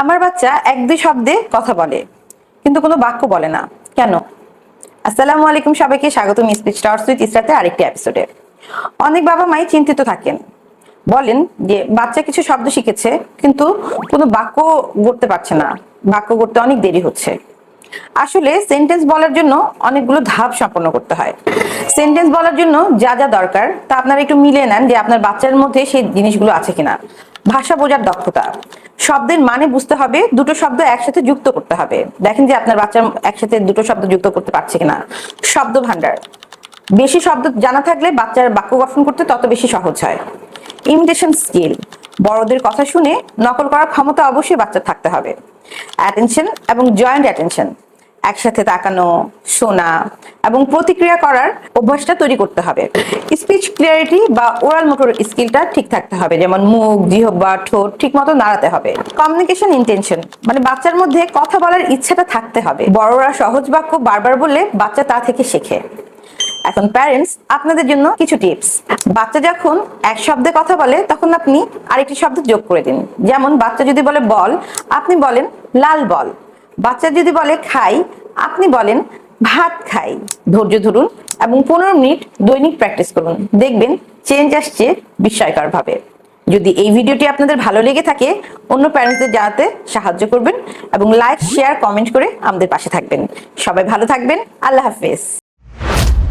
আমার বাচ্চা এক দুই শব্দে কথা বলে, কিন্তু কোনো বাক্য বলে না। কেন? আসসালামু আলাইকুম সবাইকে স্বাগতম স্পিচ টাওয়ার্স উইথ ইসরাতে আরেকটি এপিসোডে। অনেক বাবা মাই চিন্তিত থাকেন। বলেন যে, বাচ্চা কিছু শব্দ শিখেছে, কিন্তু কোনো বাক্য গড়তে পারছে না। বাক্য গড়তে অনেক দেরি হচ্ছে। আসলে সেন্টেন্স বলার জন্য অনেকগুলো ধাপ সম্পন্ন করতে হয়। সেন্টেন্স বলার জন্য যা যা দরকার, তা আপনারা একটু মিলিয়ে নেন যে আপনার বাচ্চার মধ্যে সেই জিনিসগুলো আছে কিনা। ভাষা বোঝার দক্ষতা। শব্দের মানে বুঝতে হবে, দুটো শব্দ একসাথে যুক্ত করতে হবে। দেখেন যে আপনার বাচ্চা একসাথে দুটো শব্দ যুক্ত করতে পারছে কিনা। শব্দ ভান্ডার বেশি শব্দ জানা থাকলে বাচ্চার বাক্য গঠন করতে তত বেশি সহজ হয়। ইমিটেশন স্কিল বড়দের কথা শুনে নকল করার ক্ষমতা অবশ্যই বাচ্চা থাকতে হবে। অ্যাটেনশন এবং জয়েন্ট অ্যাটেনশন একসাথে তাকানো, শোনা এবং প্রতিক্রিয়া করার অভ্যাসটা তৈরি করতে হবে। স্পিচ ক্লিয়ারিটি বা ওরাল মোটর স্কিলটা ঠিক থাকতে হবে। যেমন মুখ জিহ্বা ঠোঁট ঠিক মতো নাড়াতে হবে। কমিউনিকেশন ইন্টেনশন মানে বাচ্চার মধ্যে কথা বলার ইচ্ছাটা থাকতে হবে। বড়রা সহজ বাক্য বারবার বললে বাচ্চা তা থেকে শেখে। এখন প্যারেন্টস আপনাদের জন্য কিছু টিপস বাচ্চা যখন এক শব্দে কথা বলে, তখন আপনি আরেকটি শব্দ যোগ করে দিন। যেমন বাচ্চা যদি বলে বল, আপনি বলেন লাল বল। বাচ্চা যদি বলে খাই, আপনি বলেন, ভাত খাই। ধৈর্য ধরুন এবং পনেরো মিনিট দৈনিক প্র্যাকটিস করুন। দেখবেন চেঞ্জ আসছে বিস্ময়করভাবে। যদি এই ভিডিওটি আপনাদের ভালো লেগে থাকে, অন্য প্যারেন্টসদের জানাতে সাহায্য করবেন এবং লাইক শেয়ার কমেন্ট করে আমাদের পাশে থাকবেন। সবাই ভালো থাকবেন। আল্লাহ হাফেজ।